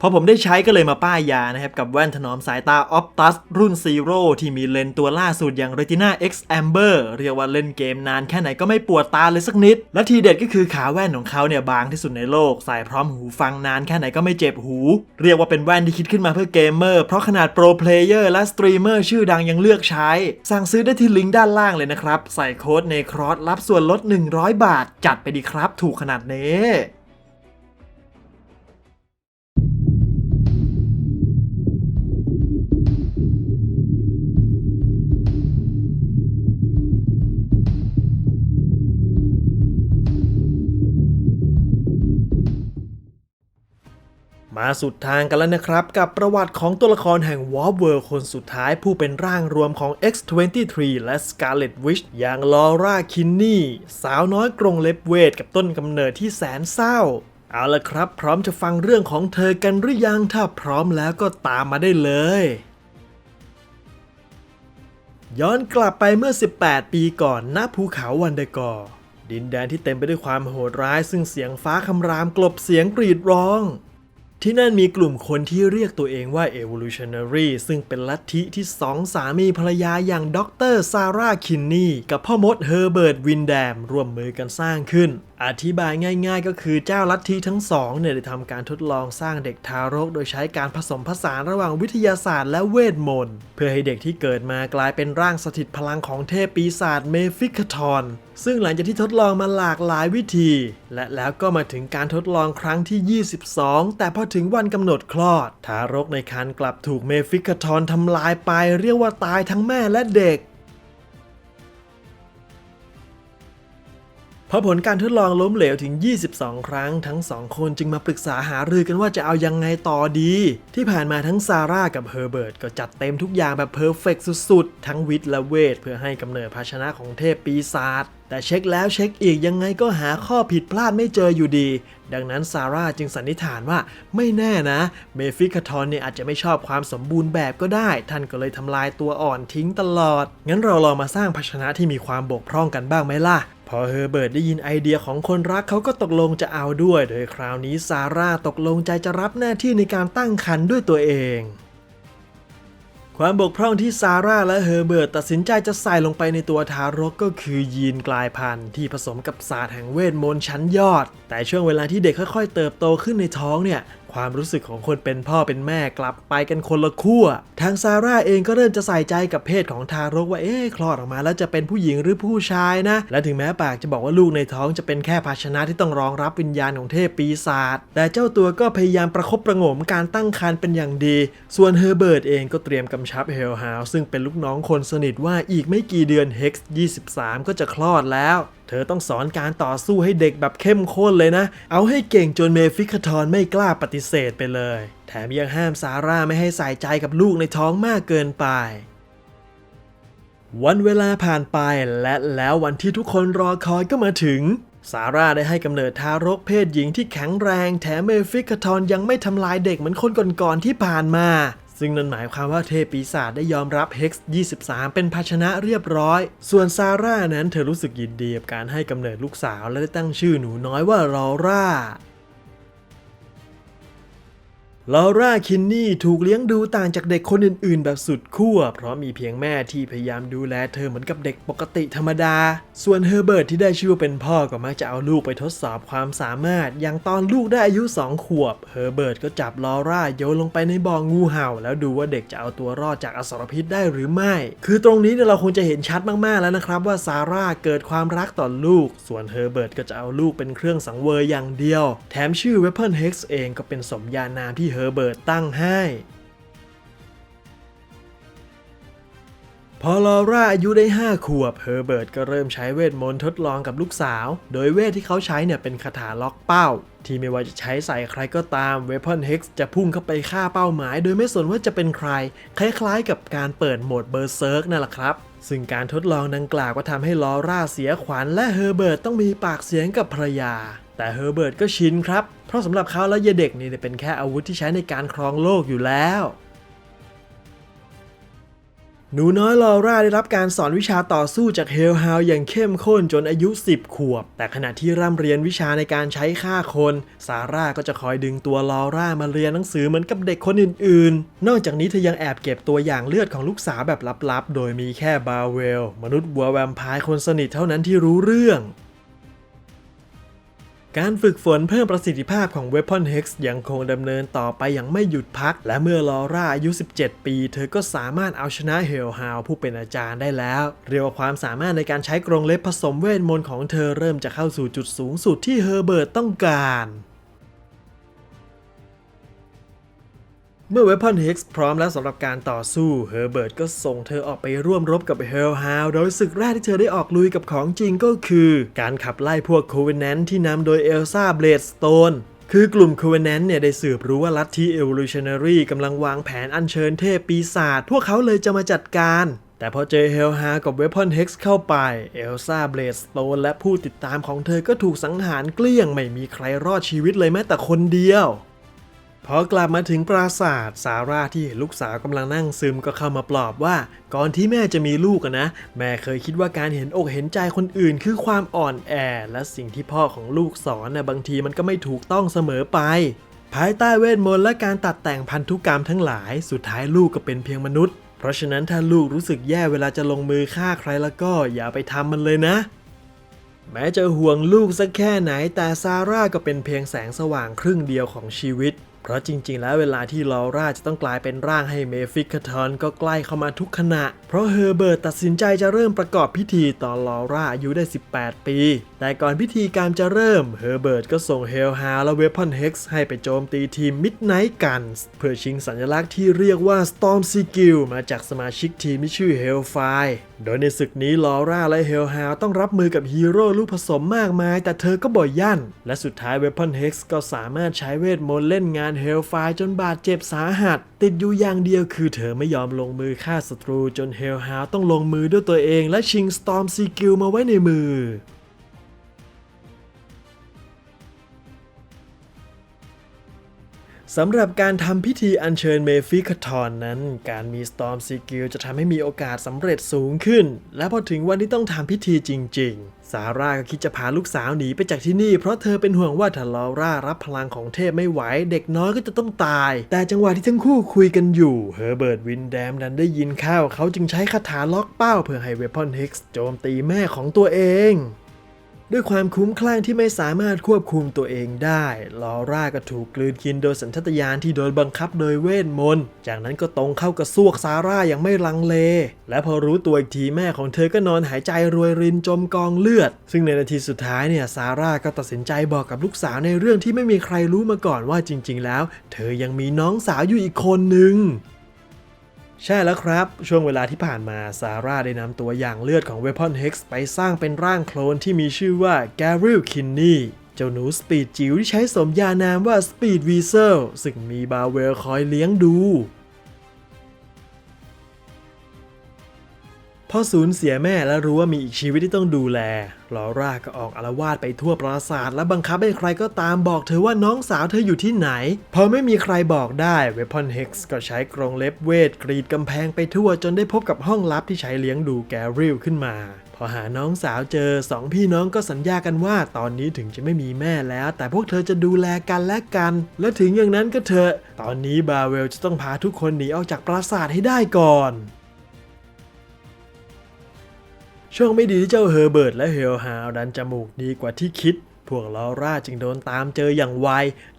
พอผมได้ใช้ก็เลยมาป้ายยานะครับ กับแว่นถนอมสายตา Optus รุ่น Zero ที่มีเลนตัวล่าสุดอย่าง Retina X Amber เรียกว่าเล่นเกมนานแค่ไหนก็ไม่ปวดตาเลยสักนิด และทีเด็ดก็คือขาแว่นของเขาเนี่ยบางที่สุดในโลก ใส่พร้อมหูฟังนานแค่ไหนก็ไม่เจ็บหู เรียกว่าเป็นแว่นที่คิดขึ้นมาเพื่อเกมเมอร์ เพราะขนาดโปรเพลเยอร์และสตรีมเมอร์ชื่อดังยังเลือกใช้ สั่งซื้อได้ที่ลิงก์ด้านล่างเลยนะครับ ใส่โค้ดในครอสรับส่วนลด 100 บาท จัดไปดีครับ ถูกขนาดนี้ มาสุดทางกันแล้วนะครับ กับประวัติของตัวละครแห่ง Warp World คนสุดท้ายผู้เป็นร่างรวมของ X23 และ Scarlet Witch อย่างลอร่าคินนี่ สาวน้อยกรงเล็บเวท กับต้นกำเนิดที่แสนเศร้า เอาละครับ พร้อมจะฟังเรื่องของเธอกันหรือยังถ้าพร้อมแล้วก็ตามมาได้เลยย้อนกลับไปเมื่อ 18 ปีก่อนณภูเขาวันเดกอร์ดินแดนที่เต็มไปด้วยความโหดร้าย ซึ่งเสียงฟ้าคำรามกลบเสียงกรีดร้อง ที่นั่นมีกลุ่มคนที่เรียกตัวเองว่า Evolutionary ซึ่งเป็นลัทธิที่สองสามีภรรยาอย่างด็อกเตอร์ซาร่าคินนี่ กับพ่อมดเฮอร์เบิร์ตวินแดมร่วมมือกันสร้างขึ้นอธิบายง่าย ๆ ก็คือเจ้าลัทธิทั้งสองเนี่ยได้ทำการทดลองสร้างเด็กทารก โดยใช้การผสมผสานระหว่างวิทยาศาสตร์และเวทมนต์เพื่อให้เด็กที่เกิดมากลายเป็นร่างสถิตพลังของเทพปีศาจเมฟิกาทอนซึ่งหลังจากที่ทดลองมาหลากหลายวิธี และแล้วก็มาถึงการทดลองครั้งที่ 22 แต่พอถึงวันกำหนดคลอด ทารกในครรภ์กลับถูกเมฟิกาทอนทำลายไปเรียกว่าตายทั้งแม่และเด็ก พอผลการทดลองล้มเหลวถึง 22 ครั้ง ทั้งสองคนจึงมาปรึกษาหารือกันว่าจะเอายังไงต่อดี ที่ผ่านมาทั้งซาร่ากับเฮอร์เบิร์ตก็จัดเต็มทุกอย่างแบบเพอร์เฟกสุดๆ ทั้งวิทย์และเวท เพื่อให้กำเนิดภาชนะของเทพปีศาจแต่เช็คแล้วเช็คอีกยังไงก็หาข้อผิดพลาดไม่เจออยู่ดี ดังนั้นซาร่าจึงสันนิษฐานว่าไม่แน่นะ เมฟิกาทอนเนี่ยอาจจะไม่ชอบความสมบูรณ์แบบก็ได้ ท่านก็เลยทำลายตัวอ่อนทิ้งตลอด งั้นเราลองมาสร้างภาชนะที่มีความบกพร่องกันบ้างไหมล่ะ พอเฮอร์เบิร์ตได้ยินไอเดียของคนรักเขาก็ตกลงจะเอาด้วย โดยคราวนี้ซาร่าตกลงใจจะรับหน้าที่ในการตั้งครรภ์ด้วยตัวเอง ความบกพร่องที่ซาร่าและเฮอร์เบิร์ตตัดสินใจจะใส่ลงไปในตัวทารกก็คือยีนกลายพันธุ์ที่ผสมกับศาสตร์แห่งเวทมนต์ชั้นยอด แต่ช่วงเวลาที่เด็กค่อยๆ เติบโตขึ้นในท้องเนี่ย ความรู้สึกของคนเป็นพ่อเป็นแม่กลับไปกันคนละขั้ว ทางซาร่าเองก็เริ่มจะใส่ใจกับเพศของทารกว่า เอ๊ะ คลอดออกมาแล้วจะเป็นผู้หญิงหรือผู้ชายนะ และถึงแม้ปากจะบอกว่าลูกในท้องจะเป็นแค่ภาชนะที่ต้องรองรับวิญญาณของเทพปีศาจ แต่เจ้าตัวก็พยายามประคบประงมการตั้งครรภ์เป็นอย่างดี ส่วนเฮอร์เบิร์ตเองก็เตรียมกำชับเฮลฮาวซึ่งเป็นลูกน้องคนสนิทว่าอีกไม่กี่เดือน Hex 23 ก็จะคลอดแล้ว เธอต้องสอนการต่อสู้ให้เด็กแบบเข้มข้นเลยนะ เอาให้เก่งจนเมฟิคาทอนไม่กล้าปฏิเสธไปเลย แถมยังห้ามซาร่าไม่ให้ใส่ใจกับลูกในท้องมากเกินไป วันเวลาผ่านไปและแล้ววันที่ทุกคนรอคอยก็มาถึง ซาร่าได้ให้กำเนิดทารกเพศหญิงที่แข็งแรง แถมเมฟิกาทอนยังไม่ทำลายเด็กเหมือนคนก่อนๆที่ผ่านมา ซึ่งนั่นหมายความว่าเทพปีศาจได้ยอมรับเฮกซ์23 เป็นภาชนะเรียบร้อย ส่วนซาร่านั้นเธอรู้สึกยินดีกับการให้กำเนิดลูกสาวและได้ตั้งชื่อหนูน้อยว่าลอร่า ลอร่าคินนี่ถูกเลี้ยงดูต่างจากเด็กคนอื่นๆ แบบสุดขั้วเพราะมีเพียงแม่ที่พยายามดูแลเธอเหมือนกับเด็กปกติธรรมดา ส่วนเฮอร์เบิร์ตที่ได้ชื่อเป็นพ่อก็มักจะเอาลูกไปทดสอบความสามารถ อย่างตอนลูกได้อายุ 2 ขวบ เฮอร์เบิร์ตก็จับลอร่าโยนลงไปในบ่องูเห่า แล้วดูว่าเด็กจะเอาตัวรอดจากอสรพิษได้หรือไม่ คือตรงนี้เนี่ยเราคงจะเห็นชัดมากๆแล้วนะครับว่าซาร่าเกิดความรักต่อลูก ส่วนเฮอร์เบิร์ตก็จะเอาลูกเป็นเครื่องสังเวยอย่างเดียว แถมชื่อ Weapon Hex เองก็เป็นสมญานามที่เฮอร์เบิร์ตตั้งให้พอลอร่าอายุได้ 5 ขวบ เฮอร์เบิร์ตก็เริ่มใช้เวทมนต์ทดลองกับลูกสาว โดยเวทที่เขาใช้เนี่ยเป็นคาถาล็อกเป้า ที่ไม่ว่าจะใช้ใส่ใครก็ตาม Weapon Hex จะพุ่งเข้าไปฆ่าเป้าหมาย โดยไม่สนว่าจะเป็นใคร คล้ายๆกับการเปิดโหมดเบอร์เซิร์กนั่นแหละครับ ซึ่งการทดลองดังกล่าวก็ทำให้ลอร่าเสียขวัญและเฮอร์เบิร์ตต้องมีปากเสียงกับภรรยา แต่เฮอร์เบิร์ตก็ชินครับ เพราะสำหรับเขาแล้วยายเด็กนี่เป็นแค่อาวุธที่ใช้ในการครองโลกอยู่แล้ว หนูน้อยลอร่าได้รับการสอนวิชาต่อสู้จากเฮลฮาวอย่างเข้มข้นจนอายุ 10 ขวบ แต่ขณะที่ร่ำเรียนวิชาในการใช้ฆ่าคน ซาร่าก็จะคอยดึงตัวลอร่ามาเรียนหนังสือเหมือนกับเด็กคนอื่นๆ นอกจากนี้เธอยังแอบเก็บตัวอย่างเลือดของลูกสาวแบบลับๆ โดยมีแค่บาเวล มนุษย์บัวแวมไพร์คนสนิทเท่านั้นที่รู้เรื่อง การฝึกฝนเพิ่มประสิทธิภาพของ Weapon Hex ยังคงดำเนินต่อไปอย่างไม่หยุดพัก และเมื่อลอร่าอายุ 17 ปี เธอก็สามารถเอาชนะเฮลฮาวผู้เป็นอาจารย์ได้แล้ว เรียกว่าความสามารถในการใช้กรงเล็บผสมเวทมนต์ของเธอเริ่มจะเข้าสู่จุดสูงสุดที่เฮอร์เบิร์ตต้องการ เมื่อ Weapon Hex พร้อมแล้วสำหรับการต่อสู้เฮอร์เบิร์ตก็ส่งเธอออกไปร่วมรบกับเฮลฮาวโดยศึกแรกที่เธอได้ออกลุยกับของจริงก็คือ การขับไล่พวก Covenant ที่นำโดยเอลซ่าเบลดสโตนคือกลุ่ม Covenant เนี่ยได้สืบรู้ว่าลัทธิ Evolutionary กำลังวางแผนอัญเชิญเทพปีศาจพวกเขาเลยจะมาจัดการ แต่พอเจอเฮลฮากับ Weapon Hex เข้าไป เอลซ่าเบลดสโตนและผู้ติดตามของเธอก็ถูกสังหารเกลี้ยงไม่มีใครรอดชีวิตเลยแม้แต่คนเดียว พอกลับมาถึงปราสาทซาร่าที่เห็นลูกสาวกำลังนั่งซึมก็เข้ามาปลอบว่า ก่อนที่แม่จะมีลูกนะ แม่เคยคิดว่าการเห็นอกเห็นใจคนอื่น คือความอ่อนแอ และสิ่งที่พ่อของลูกสอนนะบางทีมันก็ไม่ถูกต้องเสมอไป ภายใต้เวทมนต์และการตัดแต่งพันธุกรรมทั้งหลาย สุดท้ายลูกก็เป็นเพียงมนุษย์ เพราะฉะนั้นถ้าลูกรู้สึกแย่เวลาจะลงมือฆ่าใครแล้วก็อย่าไปทำมันเลยนะแม้จะห่วงลูกสักแค่ไหนแต่ซาร่าก็เป็นเพียงแสงสว่างครึ่งเดียวของชีวิต เพราะจริงๆ แล้วเวลาที่ลอร่าจะต้องกลายเป็นร่างให้เมฟิกคาทอนก็ใกล้เข้ามาทุกขณะ เพราะเฮอร์เบิร์ตตัดสินใจจะเริ่มประกอบพิธีตอนลอร่าอายุได้ 18 ปีแต่ก่อนพิธีการจะเริ่ม เฮอร์เบิร์ตก็ส่งเฮลฮาและเวพอนเฮกซ์ให้ไปโจมตีทีมมิดไนท์กันเพื่อชิงสัญลักษณ์ที่เรียกว่า Storm s e a g i l มาจากสมาชิกทีมที่ชื่อ Hellfire โดยในศึกนี้ลอร่าและเฮลฮาต้องรับมือกับฮีโร่ลูกผสมมากมาย แต่เธอก็บ่อยยั่น และสุดท้ายเวพอนเฮกซ์ก็สามารถใช้เวทมนต์เล่นงานเฮลไฟจนบาดเจ็บสาหัส ติดอยู่อย่างเดียวคือเธอไม่ยอมลงมือฆ่าศัตรูจนเฮลฮาต้องลงมือด้วยตัวเองและชิงสตอมซีกิลมาไว้ในมือ สำหรับการทำพิธีอัญเชิญเมฟิคาทอนนั้น การมีสตอมซีกิลจะทำให้มีโอกาสสำเร็จสูงขึ้น และพอถึงวันที่ต้องทำพิธีจริง ๆ ซาร่าก็คิดจะพาลูกสาวหนีไปจากที่นี่ เพราะเธอเป็นห่วงว่าถ้าลอร่ารับพลังของเทพไม่ไหว เด็กน้อยก็จะต้องตาย แต่จังหวะที่ทั้งคู่คุยกันอยู่เฮอร์เบิร์ตวินแดมดันได้ยินเข้าเขาจึงใช้คาถาล็อกเป้าเพื่อให้เวพอนเฮกซ์โจมตีแม่ของตัวเอง ด้วยความคุ้มคลั่งที่ไม่สามารถควบคุมตัวเองได้ ลอร่าก็ถูกกลืนกินโดยสัญชาตญาณที่โดนบังคับโดยเวทมนต์ จากนั้นก็ตรงเข้ากระซวกซาร่าอย่างไม่ลังเล และพอรู้ตัวอีกทีแม่ของเธอก็นอนหายใจรวยรินจมกองเลือด ซึ่งในนาทีสุดท้ายเนี่ยซาร่าก็ตัดสินใจบอกกับลูกสาวในเรื่องที่ไม่มีใครรู้มาก่อนว่าจริง ๆ แล้ว เธอยังมีน้องสาวอยู่อีกคนหนึ่ง ใช่แล้วครับ ช่วงเวลาที่ผ่านมาซาร่าได้นำตัวอย่างเลือดของ Weapon Hex ไปสร้างเป็นร่างโคลนที่มีชื่อว่าแกริลคินนี่เจ้าหนูสปีดจิ๋วที่ใช้สมญานามว่าสปีดวีเซลซึ่งมีบาเวลคอยเลี้ยงดู อสูญเสียแม่และรู้ว่ามีอีกชีวิตที่ต้องดูแล ลอร่าก็ออกอารวาสไปทั่วปราสาทและบังคับให้ใครก็ตามบอกเธอว่าน้องสาวเธออยู่ที่ไหน พอไม่มีใครบอกได้เวพอนเฮกซ์ก็ใช้กรงเล็บเวทกรีดกำแพงไปทั่วจนได้พบกับห้องลับที่ใช้เลี้ยงดูแกริลขึ้นมา พอหาน้องสาวเจอสองพี่น้องก็สัญญากันว่าตอนนี้ถึงจะไม่มีแม่แล้ว แต่พวกเธอจะดูแลกันและกัน และถึงอย่างนั้นก็เถอะ ตอนนี้บาเวลจะต้องพาทุกคนหนีออกจากปราสาทให้ได้ก่อน ช่วงไม่ดีที่เจ้าเฮอร์เบิร์ตและเฮลฮาวดันจมูกดีกว่าที่คิด พวกลอร่าจึงโดนตามเจออย่างไว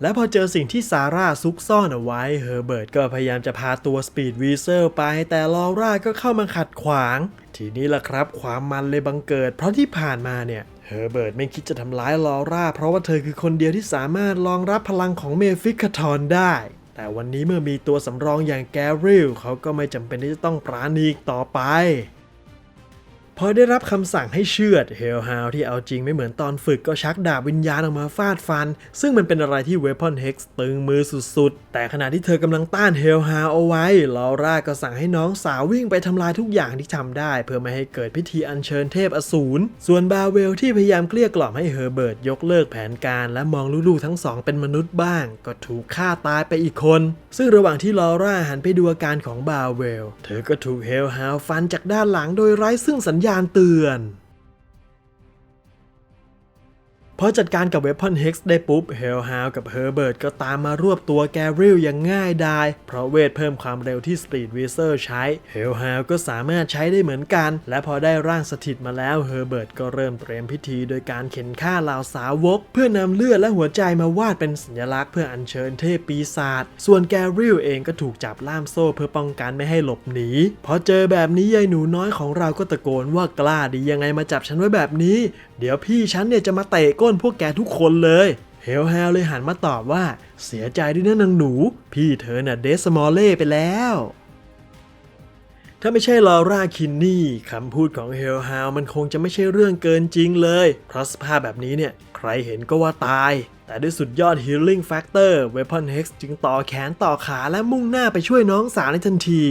และพอเจอสิ่งที่ซาร่าซุกซ่อนเอาไว้ เฮอร์เบิร์ตก็พยายามจะพาตัวสปีดวีเซลไป แต่ลอร่าก็เข้ามาขัดขวาง ทีนี้ล่ะครับความมันเลยบังเกิด เพราะที่ผ่านมาเนี่ยเฮอร์เบิร์ตไม่คิดจะทำร้ายลอร่า เพราะว่าเธอคือคนเดียวที่สามารถรองรับพลังของเมฟิกคาทอนได้แต่วันนี้เมื่อมีตัวสำรองอย่างแกริลเขาก็ไม่จำเป็นที่จะต้องปราณีอีกต่อไป พอได้รับคำสั่งให้เชื่อดเฮลฮาวที่เอาจริงไม่เหมือนตอนฝึกก็ชักดาบวิญญาณออกมาฟาดฟัน ซึ่งมันเป็นอะไรที่เวพอนเฮกซ์ตึงมือสุดๆ แต่ขณะที่เธอกำลังต้านเฮลฮาวเอาไว้ลอร่าก็สั่งให้น้องสาววิ่งไปทำลายทุกอย่างที่ทำได้ เพื่อไม่ให้เกิดพิธีอัญเชิญเทพอสูร ส่วนบาเวลที่พยายามเกลี้ยกล่อมให้เฮอร์เบิร์ตยกเลิกแผนการและมองลูกๆทั้งสองเป็นมนุษย์บ้าง ก็ถูกฆ่าตายไปอีกคน ซึ่งระหว่างที่ลอร่าหันไปดูอาการของบาเวล เธอก็ถูกเฮลฮาวฟันจากด้านหลังโดยไร้ซึ่งสัญญาณเตือน พอจัดการกับเวพอนเฮกซ์ได้ปุ๊บเฮลฮาวกับเฮอร์เบิร์ตก็ตามมารวบตัวแกริลอย่างง่ายดาย เพราะเวทเพิ่มความเร็วที่สปีดวีเซอร์ใช้เฮลฮาวก็สามารถใช้ได้เหมือนกัน และพอได้ร่างสถิตมาแล้วเฮอร์เบิร์ตก็เริ่มเตรียมพิธีโดยการเข็นฆ่าเหล่าสาวก เพื่อนำเลือดและหัวใจมาวาดเป็นสัญลักษณ์เพื่ออัญเชิญเทพปีศาจส่วนแกริลเองก็ถูกจับล่ามโซ่เพื่อป้องกันไม่ให้หลบหนีพอเจอแบบนี้ยายหนูน้อยของเราก็ตะโกนว่ากล้าดียังไงมาจับฉันไว้แบบนี้ เดี๋ยวพี่ฉันเนี่ยจะมาเตะก้นพวกแกทุกคนเลยเฮลแฮลเลยหันมาตอบว่าเสียใจด้วยนะนางหนู พี่เธอน่ะเดสมอลเล่ไปแล้ว ถ้าไม่ใช่ลอร่าคินนี่คำพูดของเฮลฮาวมันคงจะไม่ใช่เรื่องเกินจริงเลย เพราะสภาพแบบนี้เนี่ย ใครเห็นก็ว่าตาย แต่ด้วยสุดยอด Healing Factor Weapon Hex จึงต่อแขนต่อขาและมุ่งหน้าไปช่วยน้องสาวในทันที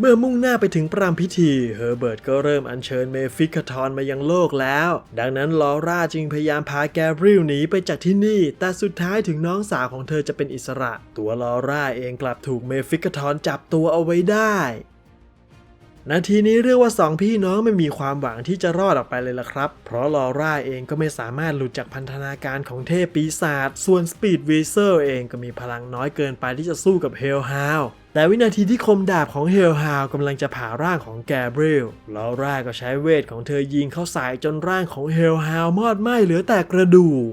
เมื่อมุ่งหน้าไปถึงปรามพิธีเฮอร์เบิร์ตก็เริ่มอัญเชิญเมฟิกาทอนมายังโลกแล้ว ดังนั้นลอร่าจึงพยายามพาแกบริลหนีไปจากที่นี่ แต่สุดท้ายถึงน้องสาวของเธอจะเป็นอิสระ ตัวลอร่าเองกลับถูกเมฟิกาทอนจับตัวเอาไว้ได้นาทีนี้เรียกว่าสองพี่น้องไม่มีความหวังที่จะรอดออกไปเลยล่ะครับ เพราะลอร่าเองก็ไม่สามารถหลุดจากพันธนาการของเทพปีศาจ ส่วนสปีดวีเซอร์เองก็มีพลังน้อยเกินไปที่จะสู้กับเฮลฮาว แต่วินาทีที่คมดาบของเฮลฮาวกำลังจะผ่าร่างของแกเบรียลลอร่าก็ใช้เวทของเธอยิงเข้าใส่จนร่างของเฮลฮาวมอดไหม้เหลือแต่กระดูก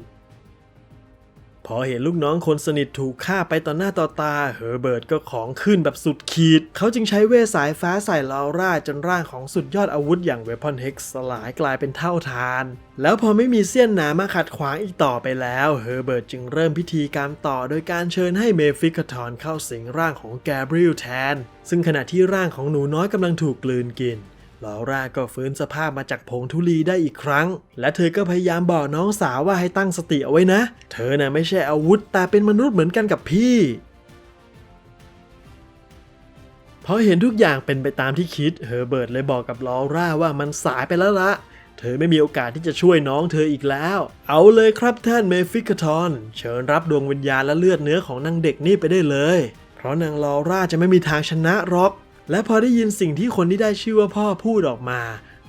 อเห็นลูกน้องคนสนิทถูกฆ่าไปต่อหน้าต่อตา เฮอร์เบิร์ตก็ของขึ้นแบบสุดขีด เขาจึงใช้เวสายฟ้าใส่ลอร่าจนร่างของสุดยอดอาวุธอย่างเวพอนเฮกสลายกลายเป็นเท่าทาน แล้วพอไม่มีเสี้ยนหนามาขัดขวางอีกต่อไปแล้ว เฮอร์เบิร์ตจึงเริ่มพิธีการต่อโดยการเชิญให้เมฟิกาทอนเข้าสิงร่างของแกบริลแทน ซึ่งขณะที่ร่างของหนูน้อยกำลังถูกกลืนกิน ลอร่าก็ฟื้นสภาพมาจากผงธุลีได้อีกครั้ง และเธอก็พยายามบอกน้องสาวว่าให้ตั้งสติเอาไว้นะ เธอน่ะไม่ใช่อาวุธแต่เป็นมนุษย์เหมือนกันกับพี่พอเห็นทุกอย่างเป็นไปตามที่คิด เฮอร์เบิร์ตเลยบอกกับลอร่าว่ามันสายไปแล้วละเธอไม่มีโอกาสที่จะช่วยน้องเธออีกแล้ว เอาเลยครับท่านเมฟิกาทอน เชิญรับดวงวิญญาณและเลือดเนื้อของนางเด็กนี่ไปได้เลย เพราะนางลอร่าจะไม่มีทางชนะหรอก และพอได้ยินสิ่งที่คนที่ได้ชื่อว่าพ่อพูดออกมา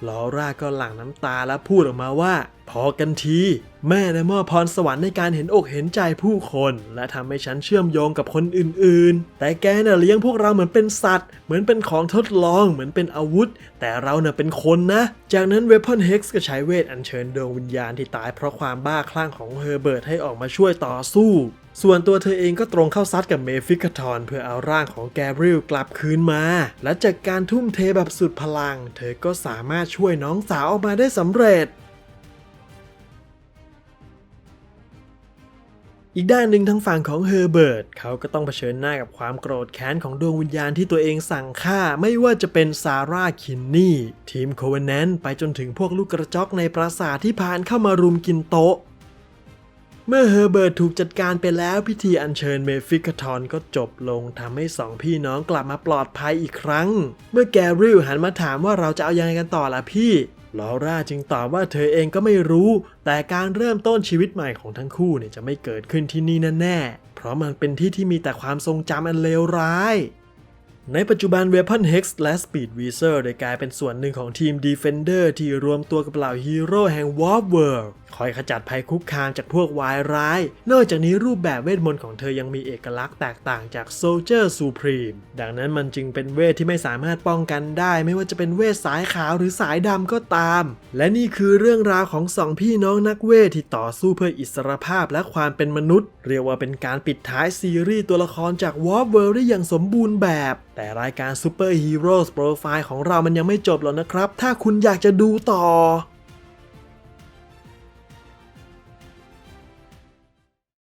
ลอร่าก็หลั่งน้ำตาและพูดออกมาว่า พอกันที แม่ได้มอบพรสวรรค์ในการเห็นอกเห็นใจผู้คน และทำให้ฉันเชื่อมโยงกับคนอื่นๆ แต่แกน่ะเลี้ยงพวกเราเหมือนเป็นสัตว์ เหมือนเป็นของทดลองเหมือนเป็นอาวุธ แต่เราน่ะเป็นคนนะ จากนั้นเวพอนเฮกซ์ก็ใช้เวทอัญเชิญดวงวิญญาณที่ตายเพราะความบ้าคลั่งของเฮอร์เบิร์ตให้ออกมาช่วยต่อสู้ ส่วนตัวเธอเองก็ตรงเข้าซัดกับเมฟิกาทอนเพื่อเอาร่างของแกบริลกลับคืนมา และจากการทุ่มเทแบบสุดพลัง เธอก็สามารถช่วยน้องสาวออกมาได้สำเร็จ อีกด้านหนึ่งทางฝั่งของเฮอร์เบิร์ตเขาก็ต้องเผชิญหน้ากับความโกรธแค้นของดวงวิญญาณที่ตัวเองสั่งฆ่าไม่ว่าจะเป็นซาร่าคินนี่ ทีมโคเวนแนนไปจนถึงพวกลูกกระจอกในปราสาทที่ผ่านเข้ามารุมกินโต๊ะ เมื่อเฮอร์เบิร์ตถูกจัดการไปแล้วพิธีอัญเชิญเมฟิกาทอนก็จบลงทำให้สองพี่น้องกลับมาปลอดภัยอีกครั้ง เมื่อแกริลหันมาถามว่าเราจะเอายังไงกันต่อล่ะพี่ลอร่าจึงตอบว่าเธอเองก็ไม่รู้ แต่การเริ่มต้นชีวิตใหม่ของทั้งคู่เนี่ยจะไม่เกิดขึ้นที่นี่แน่ๆเพราะมันเป็นที่ที่มีแต่ความทรงจำอันเลวร้ายในปัจจุบัน Weapon Hex และ Speed Weezer ได้กลายเป็นส่วนหนึ่งของทีม Defender ที่รวมตัวกับเหล่าฮีโร่แห่ง Warp World คอยขจัดภัยคุกคามจากพวกวายร้าย นอกจากนี้รูปแบบเวทมนต์ของเธอยังมีเอกลักษณ์แตกต่างจาก Soldier Supreme ดังนั้นมันจึงเป็นเวทที่ไม่สามารถป้องกันได้ ไม่ว่าจะเป็นเวทสายขาวหรือสายดำก็ตาม และนี่คือเรื่องราวของสองพี่น้องนักเวทที่ต่อสู้เพื่ออิสรภาพและความเป็นมนุษย์ เรียกว่าเป็นการปิดท้ายซีรีส์ตัวละครจาก Warp World ได้อย่างสมบูรณ์แบบ แต่รายการ Super Heroes Profile ของเรามันยังไม่จบหรอกนะครับ ถ้าคุณอยากจะดูต่อ